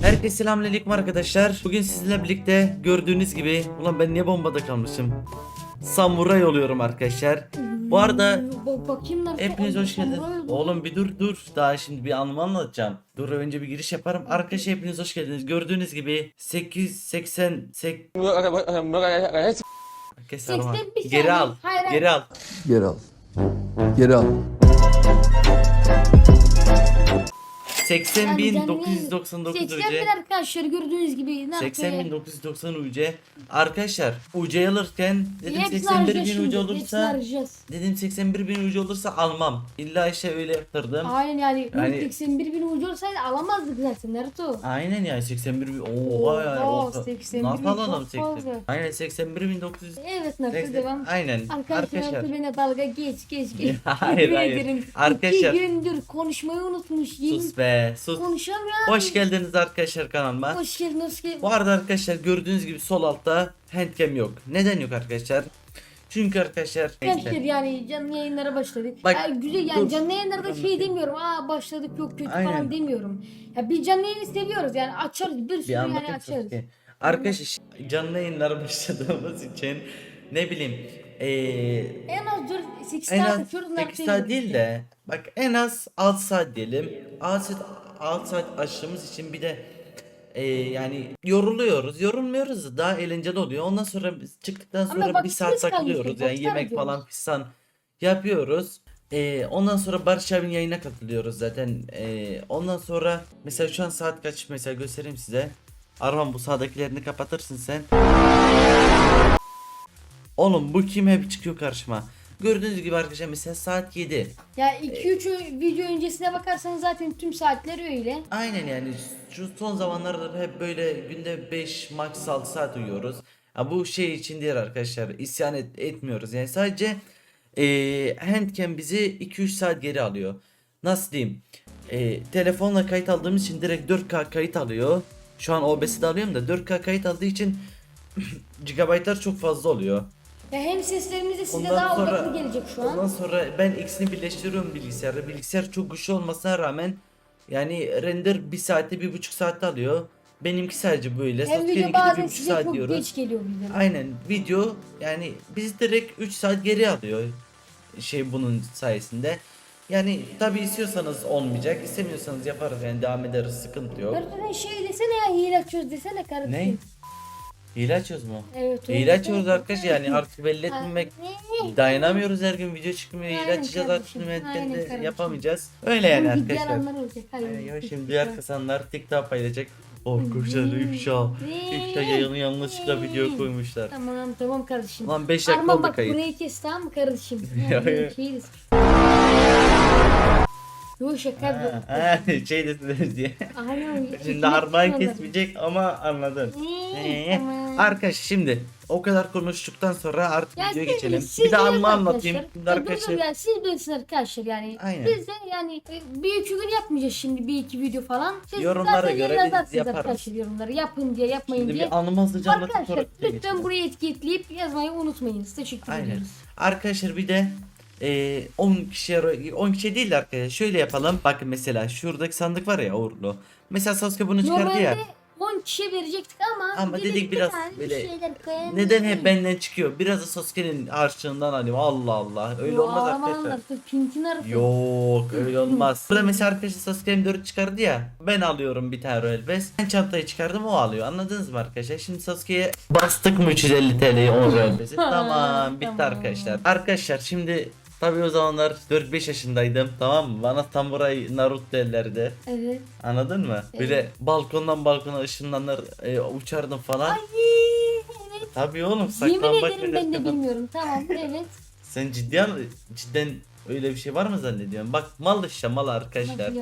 Herkese selamünaleyküm arkadaşlar. Bugün sizinle birlikte gördüğünüz gibi ulan ben niye bombada kalmışım? Samuray oluyorum arkadaşlar. Bu arada bakayım hepiniz hoş geldiniz. Oğlum bir dur dur. Daha şimdi bir anımı anlatacağım. Dur önce bir giriş yaparım. Arkadaşlar hepiniz hoş geldiniz. Gördüğünüz gibi 880 sek Kes arama. 81 Geri al. Geri al. Geri al. Geri al. 80.999 81 UC. arkadaşlar gördüğünüz gibi. ne 80.990 UC. Arkadaşlar UC alırken dedim Hepsini 81 harcayacağız bin şimdi, UC hepsini olursa dedim 81 bin UC olursa almam. İlla işte öyle yaptırdım. Aynen yani, Yani- 81 bin ucu olsaydı alamazdık zaten Naruto. Aynen yani 81 bin. Oha yani. Oha, oha. 81 Nasıl bin alalım çok 80? fazla. Aynen 81 bin 900. Evet Naruto devam. Aynen. Arkadaşlar, Arkadaşlar. Bana dalga geç geç geç. Hayır, hayır. Arkadaşlar. İki gündür konuşmayı unutmuş. Sus be sus. konuşamıyorum. Hoş geldiniz arkadaşlar kanalıma. Hoş geldin hoş geldin. Bu arada arkadaşlar gördüğünüz gibi sol altta handcam yok. Neden yok arkadaşlar? Çünkü arkadaşlar Arkadaşlar yani canlı yayınlara başladık. Bak, Ya güzel yani dur. canlı yayınlarda şey demiyorum. Aa başladık yok kötü Aynen. falan demiyorum. Ya bir canlı yayını seviyoruz yani açarız bir sürü bir yani açarız. Sasuke. Arkadaşlar canlı yayınlara başladığımız için ne bileyim eee En az 4 8 en saat az açıyoruz. 8 saat değil de bak en az 6 saat diyelim. 6 saat, 6 saat açtığımız için bir de eee, yani yoruluyoruz. Yorulmuyoruz da daha eğlenceli oluyor. Ondan sonra biz çıktıktan Ama sonra bir saat kalmış, takılıyoruz. vakit Yani yemek harcıyoruz. falan fistan yapıyoruz. Eee, ondan sonra Barış abinin yayına katılıyoruz zaten. Eee, ondan sonra mesela şu an saat kaç mesela göstereyim size. Arman bu sağdakilerini kapatırsın sen. Oğlum bu kim hep çıkıyor karşıma. Gördüğünüz gibi arkadaşlar mesela saat 7. Ya 2-3 video öncesine bakarsanız zaten tüm saatler öyle. Aynen yani şu son zamanlarda hep böyle günde 5 max 6 saat uyuyoruz. Ya bu şey için değil arkadaşlar isyan et- etmiyoruz yani sadece eee handcam bizi 2-3 saat geri alıyor. Nasıl diyeyim? Eee, telefonla kayıt aldığımız için direkt 4K kayıt alıyor. Şu an OBS'de alıyorum da 4K kayıt aldığı için gigabaytlar çok fazla oluyor. Ya hem seslerimiz de size Ondan daha sonra- odaklı gelecek şu an. Ondan sonra ben ikisini birleştiriyorum bilgisayarda. Bilgisayar çok güçlü olmasına rağmen yani render bir saatte bir buçuk saatte alıyor. Benimki sadece böyle. Hem Sasuke'ninki video bazen buçuk size saat çok diyoruz. geç geliyor video. Aynen video yani bizi direkt 3 saat geri alıyor şey bunun sayesinde. Yani tabi istiyorsanız olmayacak, istemiyorsanız yaparız yani devam ederiz sıkıntı yok. Naruto'dan şey desene ya hile açıyoruz desene kardeşim. Ne? Hile açıyoruz mu? Evet. Hile açıyoruz arkadaş yani artık belli etmemek? Dayanamıyoruz her gün video çıkmıyor. Hile Aynen açacağız kardeşim, artık aynen kendi kardeşim. yapamayacağız. Öyle yani arkadaşlar. alanlar olacak. Hayır. Ya şimdi diğer kasanlar TikTok paylaşacak. Arkadaşlar ifşa. İfşa yayını yanlışlıkla video koymuşlar. Tamam tamam kardeşim. Lan 5 dakika Arman oldu bak kayıt. burayı kes tamam mı kardeşim? Ya, ya. şeyiz. Yok şaka yapıyorum. ha, şey desiniz diye. Aynen. Şimdi tutuyorlar. kesmeyecek ama anladın. Ee, Ee, tamam. Arkadaş şimdi o kadar konuştuktan sonra artık Ya videoya siz- geçelim. siz Bir de anımı anlatayım. arkadaşlar. Ya dur, arkadaşlar. ya, siz bilirsiniz arkadaşlar yani. Aynen. Biz de yani e, bir iki gün yapmayacağız şimdi bir iki video falan. Siz Yorumlara zaten göre biz yazarsınız yaparız. arkadaşlar yorumları yapın diye yapmayın Şimdi diye. bir anımı hızlıca anlatıp sonra Arkadaşlar videoya lütfen geçelim. burayı etiketleyip yazmayı unutmayınız. Teşekkür Aynen. ediyoruz. Arkadaşlar bir de e, 10 kişiye 10 kişi değil de arkadaşlar şöyle yapalım. Bakın mesela şuradaki sandık var ya uğurlu. Mesela Sasuke bunu çıkardı Normalde ya. 10 kişiye verecektik ama Ama dedik bir biraz böyle. Neden hep benden çıkıyor? Biraz da Sasuke'nin harçlığından alayım. Allah Allah. Öyle olmaz arkadaşlar. Pintin arası. Yok öyle olmaz. Burada mesela arkadaşlar Sasuke M4 çıkardı ya. Ben alıyorum bir tane Royal Pass. Ben çantayı çıkardım o alıyor. Anladınız mı arkadaşlar? Şimdi Sasuke'ye bastık mı 350 TL'yi 10 Royal Pass'i? tamam bitti Tamam. arkadaşlar. Arkadaşlar şimdi Tabii o zamanlar 4-5 yaşındaydım tamam mı? Bana samuray Naruto derlerdi. Evet. Anladın mı? Böyle balkondan balkona ışınlanır e, uçardım falan. Ay evet. Tabii oğlum Yemin saklanmak ederim ben de bilmiyorum. Tamam evet. Sen ciddi an- cidden öyle bir şey var mı zannediyorsun? Bak mal işte mal arkadaşlar.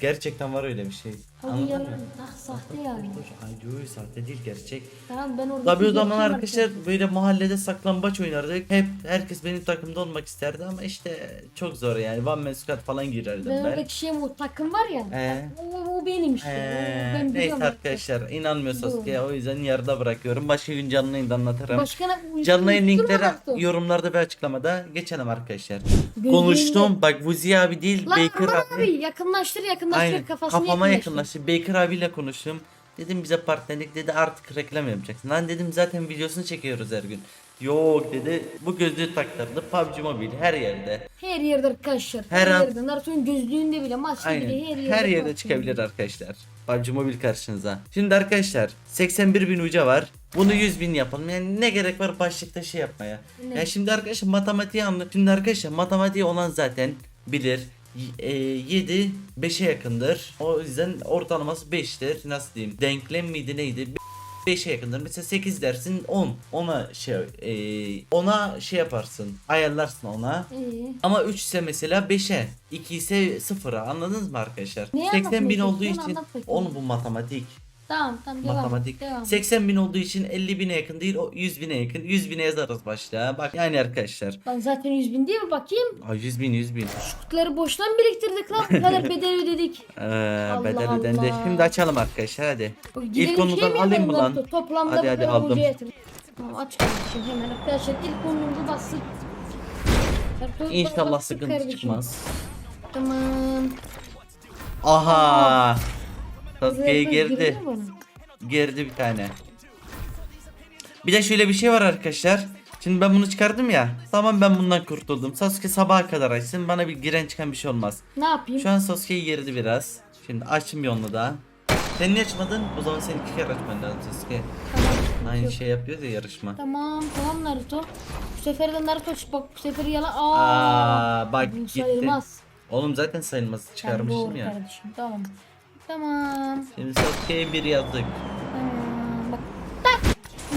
Gerçekten var öyle bir şey. Abi Anladın ya, mı? ah sahte yani. Ay diyor sahte değil gerçek. Tamam ben orada. Tabii o zaman arkadaşlar böyle mahallede saklambaç oynardık. Hep herkes benim takımda olmak isterdi ama işte çok zor yani. One man squad falan girerdim Ben ben. oradaki şey o takım var ya. Ee? O, o benim işte. Ee, ben neyse arkadaşlar inanmıyor Bu. Sasuke'ye o yüzden yarıda bırakıyorum. Başka gün canlı yayında anlatırım. Başkana Canlı yayın linkleri yorumlarda ve açıklamada geçelim arkadaşlar. Gözlerinde- Konuştum bak Vuzi abi değil Lan Baker abi. abi yakınlaştır yakınlaştır Aynen kafasını kafama yakınlaştır. Yakınlaştı. Baker abiyle konuştum. Dedim bize partnerlik dedi artık reklam yapacaksın. Lan dedim zaten videosunu çekiyoruz her gün. Yok dedi bu gözlüğü taktırdı PUBG Mobile her yerde. Her yerde arkadaşlar. Her Her, an- yerde. Naruto'nun gözlüğünde bile maçta Aynen. bile her yerde. Her yerde çıkabilir arkadaşlar. PUBG Mobile karşınıza. Şimdi arkadaşlar 81 bin uca var. Bunu 100 bin yapalım. Yani ne gerek var başlıkta şey yapmaya. Ne? Yani şimdi arkadaşlar matematiği anla. Şimdi arkadaşlar matematiği olan zaten bilir. Y- e, 7 5'e yakındır. O yüzden ortalaması 5'tir. Nasıl diyeyim? Denklem miydi neydi? 5'e yakındır. Mesela 8 dersin 10. Ona şey e, ona şey yaparsın. Ayarlarsın ona. İyi. Ama 3 ise mesela 5'e, 2 ise 0'a anladınız mı arkadaşlar? Neyi 80 bin olduğu için Anlat bakayım. oğlum bu matematik. Tamam tamam devam. matematik. Devam. 80 bin olduğu için 50 bine yakın değil o 100 bine yakın. 100 bine yazarız başta. Bak yani arkadaşlar. Lan zaten 100 bin değil mi bakayım? Aa, 100 bin 100 bin. Kutuları boşuna mı biriktirdik lan? Bu kadar bedel ödedik. Ee, Allah bedel ödendi. Allah. Şimdi açalım arkadaşlar hadi. Bak, İlk gidelim konudan şey alayım mı lan? Naruto? Toplamda Hadi, hadi, aldım. Tamam aç kardeşim hemen arkadaşlar ilk bastık. Naruto, İnşallah sıkıntı çıkmaz. Tamam. Aha. Sasuke'ye Mi bana? Girdi bir tane. Bir de şöyle bir şey var arkadaşlar. Şimdi ben bunu çıkardım ya. Tamam ben bundan kurtuldum. Sasuke sabaha kadar açsın. Bana bir giren çıkan bir şey olmaz. Ne yapayım? Şu an Sasuke'yi geridi biraz. Şimdi açtım bir onu daha. Sen niye açmadın? O zaman sen iki kere açman lazım Sasuke. Tamam. Aynı Yok. şey yapıyor ya yarışma. Tamam tamam Naruto. Bu sefer de Naruto bak bu sefer yalan. Aa. Aa bak gitti. sayılmaz. Oğlum zaten sayılmaz çıkarmıştım ya. kardeşim tamam. Tamam. Şimdi Sasuke'ye bir yazdık. Tamam. Bak. Tak.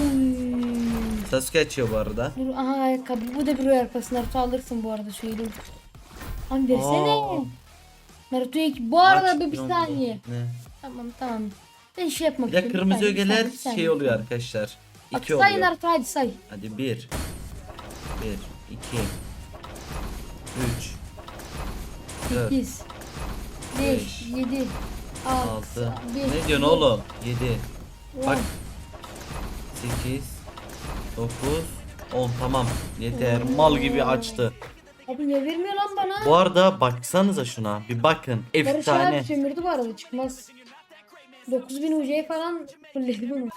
Uy. Sasuke açıyor bu arada. Dur aha ayakkabı. Bu da bir royal pass. Naruto alırsın bu arada söyleyeyim. Lan versene. Aa. Naruto ilk. Bu arada Aç, bir, bir saniye. Ne? Tamam tamam. Ben şey yapmak istiyorum. kırmızı saniye, bir ögeler şey oluyor arkadaşlar. Bak İki say oluyor. Naruto hadi say. Hadi bir. Bir, iki, üç, dört, 8 5 7 6 altı. Ne diyorsun oğlum? Yedi. Bak. Sekiz, dokuz, on tamam. Yeter. Mal gibi açtı. Abi ne vermiyor lan bana? Bu arada baksanıza şuna. Bir bakın. Barış Efsane. abi sömürdü bu arada çıkmaz. 9000 UC'ye falan fulledi bunu.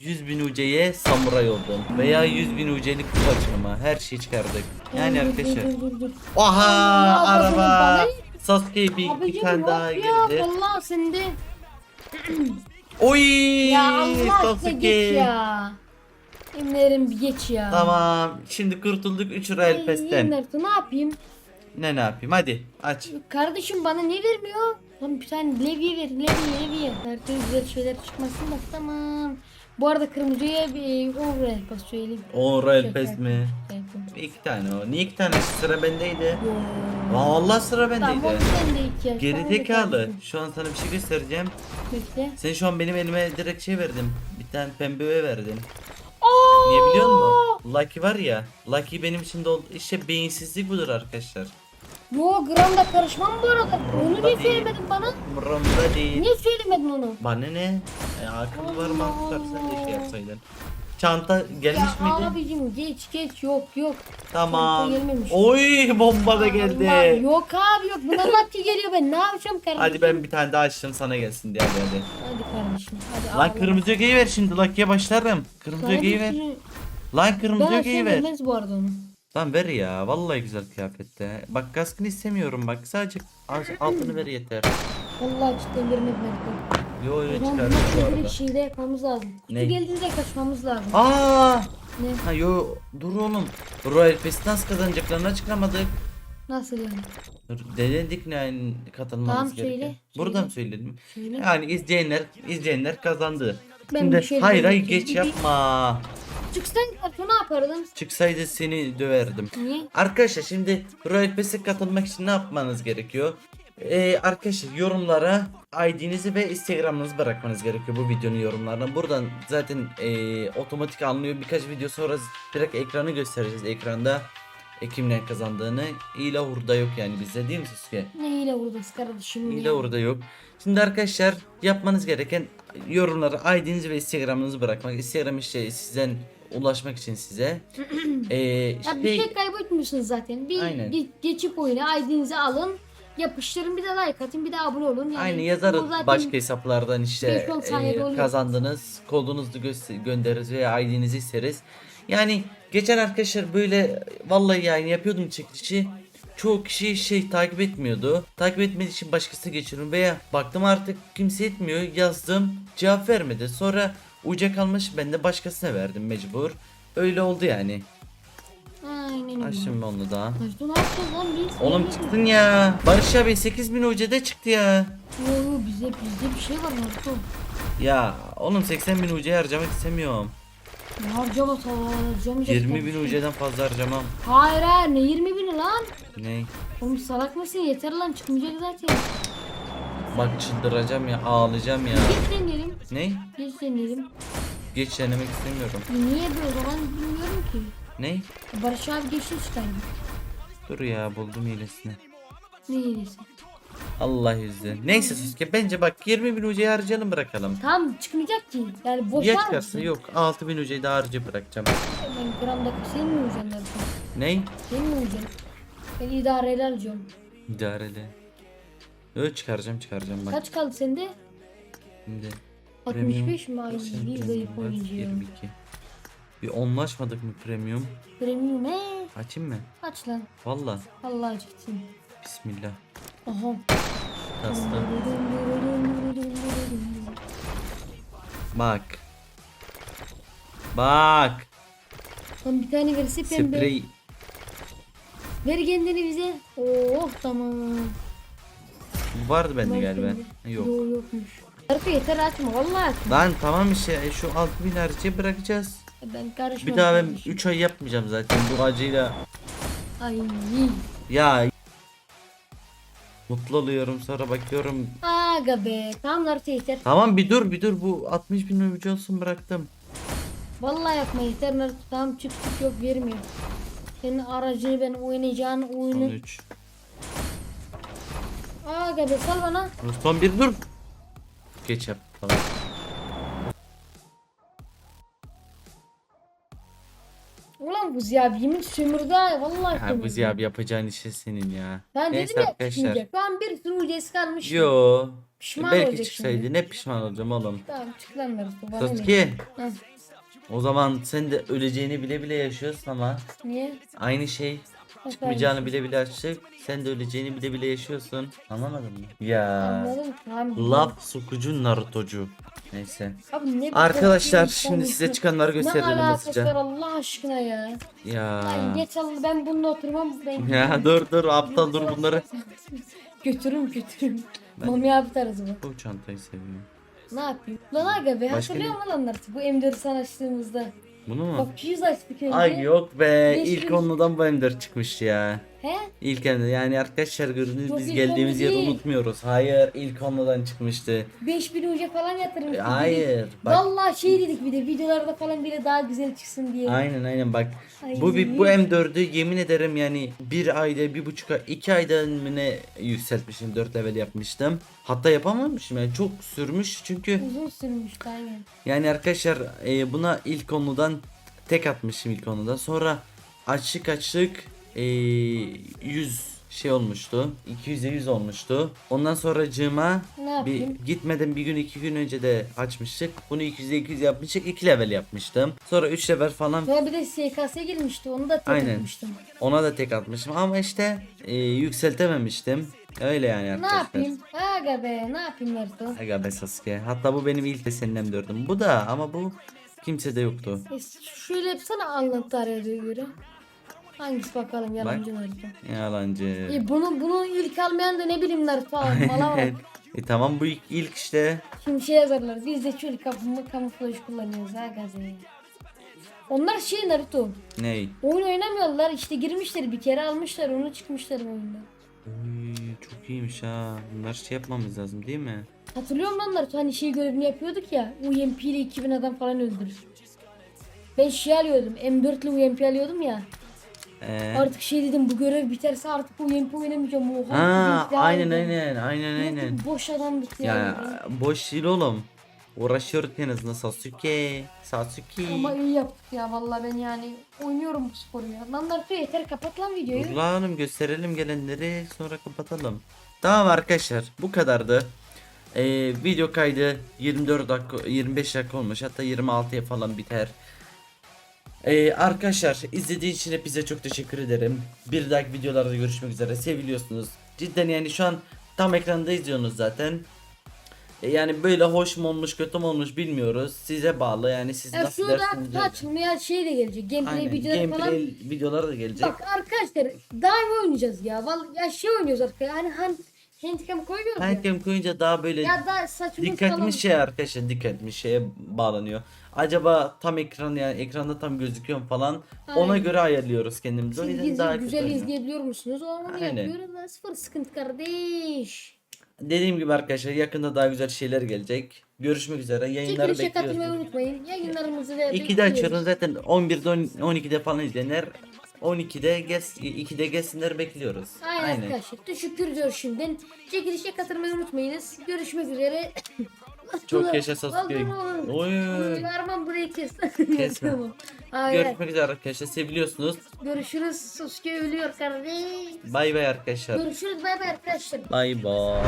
100 bin UC'ye samuray oldum. Veya 100 bin UC'lik kutu açılımı. Her şeyi çıkardık. Yani Dur, dur, arkadaşlar. Dur dur dur. Oha Allah, araba. bana- Sasuke bir, bir Abicim tane yok daha ya girdi. valla sende. Oy Ya Allah size geç Sasuke. ya. Eminlerim bir geç ya. Tamam. Şimdi kurtulduk 3 Royal Pass'ten. Ne yapayım? Ne ne yapayım? Hadi aç. Kardeşim bana ne vermiyor? Lan bir tane levye ver, levye, levye. Naruto güzel şeyler çıkmasın da tamam. Bu arada kırmızıya bir overall pas söyleyeyim. O Royal Çok Pass mi? İki tane o. Niye iki tane? Sıra bendeydi. Vallahi sıra Tamam bendeydi. onu sen de ihtiyaç. Geri zekalı. Şu an sana bir şey göstereceğim. Bekle. Sen şu an benim elime direkt şey verdin. Bir tane pembe. Aa! Niye biliyor musun? Lucky var ya. Lucky benim için de oldu. İşte beyinsizlik budur arkadaşlar. Yo gramda karışmam bu arada. Onu niye söylemedin bana? Umurumda değil. Niye söylemedin onu? Bana ne? E, akıl var akıl var sen de şey yapsaydın. Çanta gelmiş Ya miydi? abicim geç geç yok yok. Tamam. Oy bomba da geldi. Allah, yok abi yok. Buna laki geliyor ben ne yapacağım kardeşim? Hadi ben bir tane daha açtım sana gelsin diye hadi hadi. Hadi kardeşim hadi Lan kırmızı ögeyi ver şimdi Lucky'ye başlarım. Kırmızı ögeyi ver. Lan kırmızı ögeyi ver. vermez bu arada onu. Lan ver ya vallahi güzel kıyafette. Bak kaskını istemiyorum bak sadece altını ver yeter. Vallahi cidden vermez Mert'e. Yo öyle çıkardım bu arada. direkt şeyde yapmamız lazım. Kutu Ne? geldiğinde kaçmamız lazım. Aa! Ne? Ha yo dur oğlum. Royal Pass'i nasıl kazanacaklarını açıklamadık. Nasıl yani? Dur, Denedik ne yani katılmamız Tamam, söyle, Burada mı söyledim? Söyle. Yani izleyenler izleyenler kazandı. Ben Şimdi bir şey hayır hayır geç yapma. Naruto ne yapardın? Çıksaydı seni döverdim. Niye? Arkadaşlar şimdi Royal Pass'e katılmak için ne yapmanız gerekiyor? Ee, arkadaşlar yorumlara ID'nizi ve Instagram'ınızı bırakmanız gerekiyor bu videonun yorumlarına. Buradan zaten ee, otomatik anlıyor. Birkaç video sonra direkt ekranı göstereceğiz ekranda. e, kimden kazandığını. Hile hurda yok yani bizde değil mi Sasuke? Ne hile vurdunuz kardeşim Hile ya. orada yok. Şimdi arkadaşlar yapmanız gereken yorumlara ID'nizi ve Instagram'ınızı bırakmak. Instagram işte sizden ulaşmak için size. ee, Ya bir şey, şey kaybetmiyorsunuz zaten. Bir Aynen. ge- geçip oyuna ID'nizi alın. Yapıştırın bir de like atın bir de abone olun. Yani aynı bu yazarız zaten başka hesaplardan işte 5-10 saniyede oluyor. kazandınız kodunuzu gö- göndeririz veya ID'nizi isteriz. Yani geçen arkadaşlar böyle vallahi yani yapıyordum çekilişi. Çoğu kişi şey takip etmiyordu. Takip etmediği için başkasına geçiyorum veya baktım artık kimse etmiyor. Yazdım cevap vermedi. Sonra uca kalmış ben de başkasına verdim mecbur. Öyle oldu yani. Aynen öyle. Ben onu yapacağız lan biz? Oğlum çıktın ya. Barış abi 8000 ucada çıktı ya. Yo bize bizde bir şey var Naruto. Ya oğlum 80 bin ucayı harcamak istemiyorum. Ne harcama harcamayacak. 20 bin ucadan fazla harcamam. Hayır hayır ne 20 bini lan? Ne? Oğlum salak mısın yeter lan çıkmayacak zaten. Bak çıldıracağım ya ağlayacağım ya. Geç deneyelim. Ne? Geç deneyelim. Geç denemek istemiyorum. Niye böyle zaman bilmiyorum ki. Ne? Barış abi geçti çıkardı. Dur ya buldum hilesini. Ne iyisi. Allah yüzü. Neyse Suske bence bak 20 bin ucayı harcayalım bırakalım. Tam çıkmayacak ki. Yani boş Ya çıkarsa yok 6000 bin ucayı daha harcı bırakacağım. Ben gramda senin mi Naruto? Ne? Senin mi uyuyacaksın? Ben idareyle alacağım. İdareli. Yok çıkaracağım çıkaracağım bak. Kaç kaldı sende? Şimdi. 65 mi? Ay bir zayıf var, oyuncu ya. 22. Bir onlaşmadık mı premium? Premium he. Açayım mı? Aç lan. Valla. Allah acıksın. Bismillah. Aha. Kastı. Bak. Bak. Lan bir tane verirse pembe. Sprey. Ver kendini bize. Oh tamam. Bu vardı bende galiba. Yok. Yok yokmuş. Arka yeter açma vallahi. Lan tamam işte e, şu 6000 harcayı bırakacağız. Ben karışmam. Bir daha ben kardeşim. 3 ay yapmayacağım zaten bu acıyla. Ay. Ya. Mutlu oluyorum sonra bakıyorum. Aga be. Tamam Naruto yeter. Tamam bir dur bir dur bu 60 bin ucu olsun bıraktım. Vallahi yapma yeter Naruto. Tamam çık çık yok vermiyor. Senin aracını ben oynayacağın oyunu. 13. Aga be sal bana. Son bir dur. Geç yap falan. Ulan bu Ziya abi yemin sömürdü ha. Vallahi Ha bu sömürdü. Abi yapacağın işi senin ya. Ben Neyse dedim ya arkadaşlar. Şu an bir sürü ucası kalmış. Yo. Pişman Belki olacak çıksaydı şimdi. ne pişman olacağım oğlum. Tamam çık lan Naruto. Bana ne? Sasuke. O zaman sen de öleceğini bile bile yaşıyorsun ama Niye? aynı şey çıkmayacağını bile bile açık. Sen de öleceğini bile bile yaşıyorsun. Anlamadın mı? Ya. Anladım. Tamam. Laf sokucu Narutocu. Neyse. Abi ne Arkadaşlar şimdi size çıkanları Ne gösterelim alakası var hızlıca. Allah aşkına ya. Ya. Ay geç al ben bununla oturmam. Ben Ya dur dur aptal dur bunları. Götürürüm götürürüm. Ben- Mami abi tarzı bu. Bu çantayı seviyorum. Ne yapayım? Lan aga be Başka hatırlıyor musun lan Naruto? Bu M4'ü sana açtığımızda. Bunu mu? Bak 200 açtık önce. Ay yok be Beş ilk onludan M4 çıkmış ya. He? İlk ende yani arkadaşlar gördünüz Yok, biz ilk geldiğimiz yeri değil. unutmuyoruz. Hayır ilk onludan çıkmıştı. 5000 uca falan yatırmıştık. Hayır. Bak Vallahi şey dedik bir de videolarda falan bile daha güzel çıksın diye. aynen aynen bak. Ay. Bu bir- bu M4'ü yemin ederim yani bir ayda bir buçuk ay iki ayda mı ne yükseltmişim 4 level yapmıştım. Hatta yapamamışım yani çok sürmüş çünkü Uzun sürmüştü aynen. yani arkadaşlar e, buna ilk konudan tek atmışım ilk konuda. Sonra açık açık e, 100 şey olmuştu. 200'e 100 olmuştu. Ondan sonra cıma Ne bir gitmeden bir gün iki gün önce de açmıştık. Bunu 200'e 200 yapmıştık. 2 level yapmıştım. Sonra 3 level falan Ya bir de SKS'e girmişti onu da Aynen. takmıştım. ona da tek atmışım ama işte e, yükseltememiştim. Öyle yani Ne arkadaşlar. yapayım? Aga be ne yapayım Naruto? Aga be Sasuke. Hatta bu benim ilk desenim dördüm. Bu da ama bu kimsede yoktu. E, şöyle yapsana anlattı araya göre. Hangisi bakalım yalancı Naruto? Yalancı. E bunu bunu ilk almayan da ne bileyim Naruto abi mala bak. e tamam bu ilk, ilk işte. Şimdi şey yazarlar biz de şöyle kapımı kamuflaj kullanıyoruz ha gazeyi. Onlar şey Naruto. Ney? Oyun oynamıyorlar işte girmişler bir kere almışlar onu çıkmışlar oyunda. Oy, çok iyiymiş ha. Bunlar şey yapmamız lazım değil mi? Hatırlıyorum lan Naruto hani şey görevini yapıyorduk ya UMP ile 2000 adam falan öldürür. Ben şey alıyordum M4 ile UMP alıyordum ya. Ee, Artık şey dedim bu görev biterse artık bu UMP oynamayacağım. Oha. ha, bir de aynen aldım. aynen aynen aynen. Artık Boş adam bitti Ya yani. boş değil oğlum. Uğraşıyoruz en azından Sasuke. Sasuke. Ama iyi yaptık ya vallahi ben yani oynuyorum bu sporu ya. Lan Naruto yeter kapat lan videoyu. Dur lan gösterelim gelenleri sonra kapatalım. Tamam arkadaşlar bu kadardı. Ee, video kaydı 24 dakika 25 dakika olmuş hatta 26'ya falan biter. Ee, arkadaşlar izlediğiniz için hepinize çok teşekkür ederim. Bir dahaki videolarda görüşmek üzere seviliyorsunuz. Cidden yani şu an tam ekranda izliyorsunuz zaten. Ee, yani böyle hoş mu olmuş kötü mü olmuş bilmiyoruz. Size bağlı yani siz Ya nasıl şurada dersiniz kutu açılmaya şey de gelecek. Gameplay Aynen videoları gameplay falan. videoları da gelecek. Bak arkadaşlar daha iyi oynayacağız ya. Vallahi ya şey oynuyoruz arkadaşlar. Hani hand, handicam koyuyoruz ya. Handcam koyunca daha böyle Ya da saçımız falan. dikkatli şey arkadaşlar dikkatli şeye bağlanıyor. Acaba tam ekran yani ekranda tam gözüküyor mu falan ona Aynen. göre ayarlıyoruz kendimizi. O Siz yüzden daha güzel kötü izleyebiliyor musunuz? Onu Aynen. yapıyoruz. da Sıfır sıkıntı kardeş. Dediğim gibi arkadaşlar yakında daha güzel şeyler gelecek. Görüşmek üzere. Yayınları Çekilişe katılmayı bekliyoruz. unutmayın. Yayınlarımızı da 2'de bekliyoruz. açıyoruz zaten 11'de 10 12'de falan izlenir. 12'de gez 2'de gelsinler bekliyoruz. Aynen, Aynen. arkadaşlar. Teşekkür ediyoruz şimdiden. Çekilişe katılmayı unutmayınız. Görüşmek üzere. Çok yaşa Sasuke. Oy. Oy. Arman burayı kes. Kesme. tamam. Aynen. Görüşmek üzere arkadaşlar. Seviliyorsunuz. Görüşürüz. Sasuke ölüyor kardeş. Bay bay arkadaşlar. Görüşürüz bay bay arkadaşlar. Bay bay.